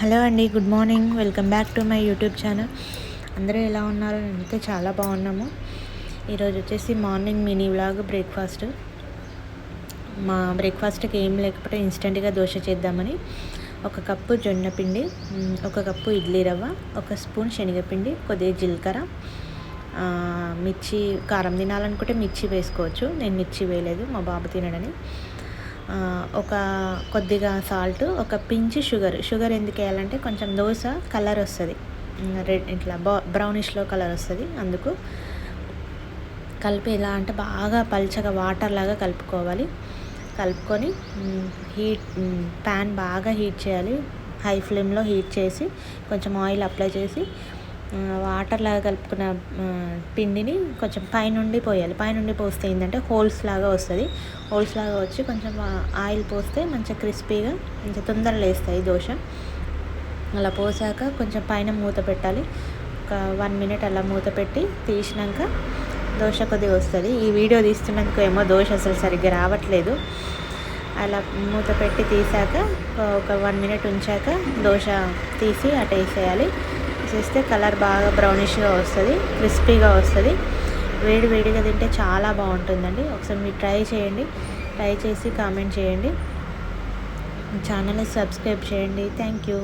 Hello అండి good morning. Welcome back to my YouTube channel. అందరూ ఎలా ఉన్నారు? అయితే చాలా బాగున్నాము. ఈరోజు వచ్చేసి మార్నింగ్ మినీ వ్లాగ్ బ్రేక్ఫాస్ట్. మా బ్రేక్ఫాస్ట్కి ఏం లేకపోతే ఇన్స్టెంట్గా దోశ చేద్దామని ఒక కప్పు జొన్న పిండి ఒక కప్పు ఇడ్లీ రవ్వ ఒక స్పూన్ శనగపిండి కొద్దిగా జీలకర్ర మిర్చి కారం తినాలనుకుంటే మిర్చి వేసుకోవచ్చు. నేను మిర్చి వేయలేదు మా బాబు తినడని. ఒక కొద్దిగా సాల్ట్ ఒక పించి షుగర్. షుగర్ ఎందుకు వేయాలంటే కొంచెం దోశ కలర్ వస్తుంది. రెడ్ ఇట్లా బ్రౌనిష్లో కలర్ వస్తుంది. అందుకు కలిపి ఎలా అంటే బాగా పల్చగా వాటర్ లాగా కలుపుకోవాలి. కలుపుకొని హీట్ ప్యాన్ బాగా హీట్ చేయాలి. హై ఫ్లేమ్లో హీట్ చేసి కొంచెం ఆయిల్ అప్లై చేసి వాటర్ లాగా కలుపుకున్న పిండిని కొంచెం పైనుండి పోయాలి. పైనుండి పోస్తే ఏంటంటే హోల్స్ లాగా వస్తుంది. హోల్స్ లాగా వచ్చి కొంచెం ఆయిల్ పోస్తే మంచిగా క్రిస్పీగా మంచిగా తొందరగా లేస్తాయి దోశ. అలా పోసాక కొంచెం పైన మూత పెట్టాలి. ఒక వన్ మినిట్ అలా మూత పెట్టి తీసినాక దోశ కొద్దిగా వస్తుంది. ఈ వీడియో తీస్తున్నందుకు ఏమో దోశ అసలు సరిగ్గా రావట్లేదు. అలా మూత పెట్టి తీసాక ఒక వన్ మినిట్ ఉంచాక దోశ తీసి అటు వేసేయాలి చేస్తే కలర్ బాగా బ్రౌనిష్గా వస్తుంది క్రిస్పీగా వస్తుంది. వేడి వేడిగా తింటే చాలా బాగుంటుందండి. ఒకసారి మీరు ట్రై చేయండి. ట్రై చేసి కామెంట్ చేయండి. ఛానల్ని సబ్స్క్రైబ్ చేయండి. Thank you.